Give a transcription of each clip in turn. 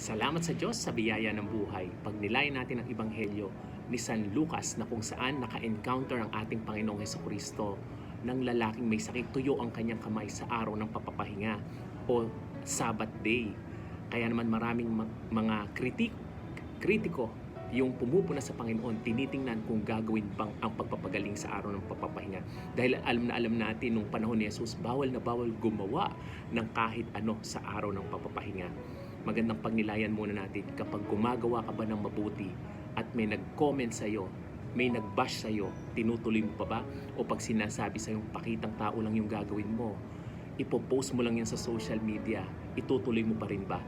Salamat sa Diyos sa biyaya ng buhay. Pag nilayan natin ang Ebanghelyo ni San Lucas na kung saan naka-encounter ang ating Panginoong Heso Kristo ng lalaking may sakit, tuyo ang kanyang kamay sa araw ng papapahinga o Sabbath day. Kaya naman maraming ma- mga kritik, kritiko yung pumupuna sa Panginoon, tinitingnan kung gagawin bang ang pagpapagaling sa araw ng papapahinga. Dahil alam na alam natin nung panahon ni Jesus, bawal na bawal gumawa ng kahit ano sa araw ng papapahinga. Magandang pagnilayan muna natin kapag gumagawa ka ba ng mabuti at may nag-comment sa iyo, may nag-bash sa iyo, tinutuloy mo pa ba? O pag sinasabi sa iyo, pakitang tao lang yung gagawin mo, ipopost mo lang yan sa social media, itutuloy mo pa rin ba?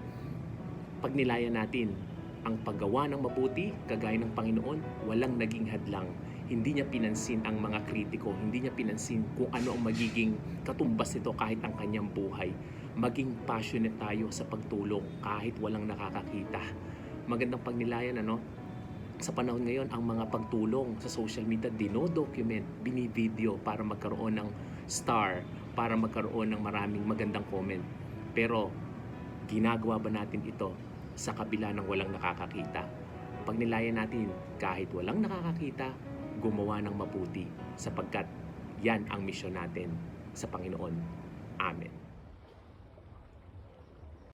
Pagnilayan natin, ang paggawa ng mabuti, kagaya ng Panginoon, walang naging hadlang. Hindi niya pinansin ang mga kritiko, hindi niya pinansin kung ano ang magiging katumbas nito kahit ang kanyang buhay. Maging passionate tayo sa pagtulong kahit walang nakakakita. Magandang pagnilayan, ano? Sa panahon ngayon, ang mga pagtulong sa social media, dinodocument, binivideo para magkaroon ng star, para magkaroon ng maraming magandang comment. Pero, ginagawa ba natin ito sa kabila ng walang nakakakita. Pag nilayan natin, kahit walang nakakakita, gumawa ng mabuti sapagkat yan ang misyon natin sa Panginoon. Amen.